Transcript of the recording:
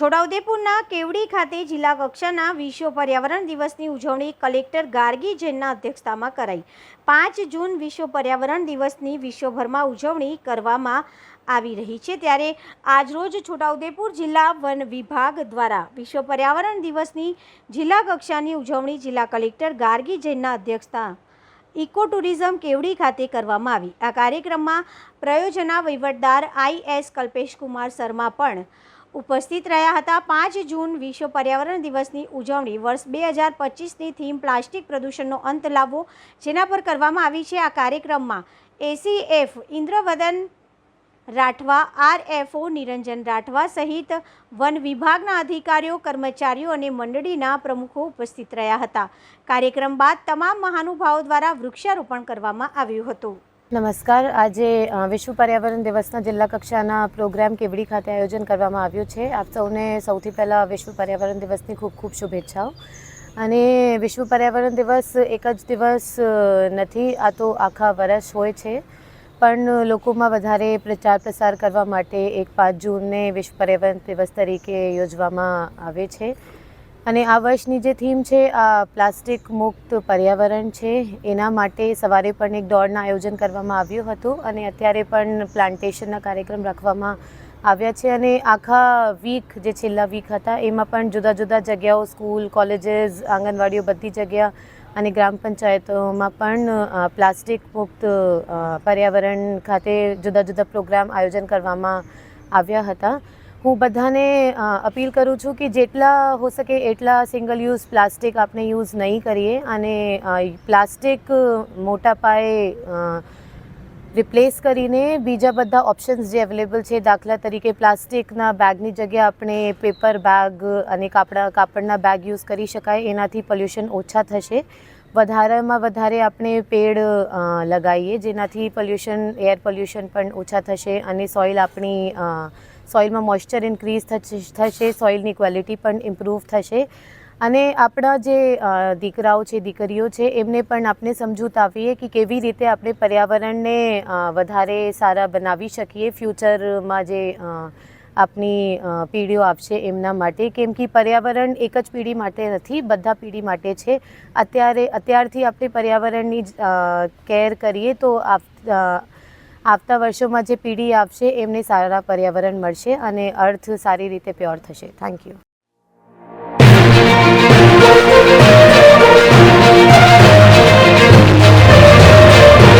છોટાઉદેપુરના કેવડી ખાતે જિલ્લા કક્ષાના વિશ્વ પર્યાવરણ દિવસની ઉજવણી કલેક્ટર ગાર્ગી જૈનના અધ્યક્ષતામાં કરાઈ. પાંચ જૂન વિશ્વ પર્યાવરણ દિવસની વિશ્વભરમાં ઉજવણી કરવામાં આવી રહી છે. ત્યારે આજરોજ છોટાઉદેપુર જિલ્લા વન વિભાગ દ્વારા વિશ્વ પર્યાવરણ દિવસની જિલ્લા કક્ષાની ઉજવણી જિલ્લા કલેક્ટર ગાર્ગી જૈનના અધ્યક્ષતા ઇકો ટુરિઝમ કેવડી ખાતે કરવામાં આવી. આ કાર્યક્રમમાં પ્રયોજના વહીવટદાર આઈ એસ કલ્પેશકુમાર શર્મા પણ ઉપસ્થિત રહ્યા હતા પાંચ જૂન વિશ્વ પર્યાવરણ દિવસની ઉજવણી. વર્ષ બે હજાર પચીસની થીમ પ્લાસ્ટિક પ્રદૂષણનો અંત લાવવો, જેના પર કરવામાં આવી છે આ કાર્યક્રમમાં. A C F Indravadan Rathwa R F O Niranjan Rathwa સહિત વન વિભાગના અધિકારીઓ, કર્મચારીઓ અને મંડળીના પ્રમુખો ઉપસ્થિત રહ્યા હતા. કાર્યક્રમ બાદ તમામ મહાનુભાવો દ્વારા વૃક્ષારોપણ કરવામાં આવ્યું હતું. નમસ્કાર. આજે વિશ્વ પર્યાવરણ દિવસના જિલ્લા કક્ષાના પ્રોગ્રામ કેવડી ખાતે આયોજન કરવામાં આવ્યું છે. આપ સૌને સૌથી પહેલાં વિશ્વ પર્યાવરણ દિવસની ખૂબ ખૂબ શુભેચ્છાઓ. અને વિશ્વ પર્યાવરણ દિવસ એક જ દિવસ નથી, આ તો આખા વર્ષ હોય છે. પણ લોકોમાં વધારે પ્રચાર પ્રસાર કરવા માટે એક પાંચ જૂનને વિશ્વ પર્યાવરણ દિવસ તરીકે યોજવામાં આવે છે. અને આ વર્ષની જે થીમ છે, આ પ્લાસ્ટિક મુક્ત પર્યાવરણ છે, એના માટે સવારે પણ એક દોડના આયોજન કરવામાં આવ્યું હતું અને અત્યારે પણ પ્લાન્ટેશનના કાર્યક્રમ રાખવામાં આવ્યા છે અને આખા વીક જે છેલ્લા વીક હતા, એમાં પણ જુદા જુદા જગ્યાઓ સ્કૂલ કોલેજીસ આંગણવાડીઓ બધી જગ્યા અને ગ્રામ પંચાયતોમાં પણ પ્લાસ્ટિક મુક્ત પર્યાવરણ ખાતે જુદા જુદા પ્રોગ્રામ આયોજન કરવામાં આવ્યા હતા. હું બધાને અપીલ કરું છું કે જેટલા હો શકે એટલા સિંગલ યુઝ પ્લાસ્ટિક આપણે યુઝ નહીં કરીએ અને પ્લાસ્ટિક મોટા પાયે રિપ્લેસ કરીને બીજા બધા ઓપ્શન્સ જે અવેલેબલ છે, દાખલા તરીકે પ્લાસ્ટિકના બેગની જગ્યાએ આપણે પેપર બેગ અને કાપડા, કાપડના બેગ યુઝ કરી શકાય, એનાથી પોલ્યુશન ઓછા થશે. વધારેમાં વધારે આપણે પેડ લગાવીએ, જેનાથી પોલ્યુશન એર પોલ્યુશન પણ ઓછા થશે અને સોઇલ આપણી સોઇલમાં મોઇશ્ચર ઇન્ક્રીઝ થશે સોઇલની ક્વોલિટી પણ ઇમ્પ્રૂવ થશે. અને આપણા જે દીકરાઓ છે, દીકરીઓ છે, એમને પણ આપણે સમજૂત આપીએ કે કેવી રીતે આપણે પર્યાવરણને વધારે સારા બનાવી શકીએ ફ્યુચરમાં જે આપની પેઢીઓ આપશે એમના માટે. કેમ કે પર્યાવરણ એક જ પેઢી માટે નથી, બધા પેઢી માટે છે. અત્યારે, અત્યારથી આપણે પર્યાવરણની કેર કરીએ તો આપ આવતા વર્ષોમાં જે પેઢી આવશે, એમને સારા પર્યાવરણ મળશે અને અર્થ સારી રીતે પ્યોર થશે. Thank you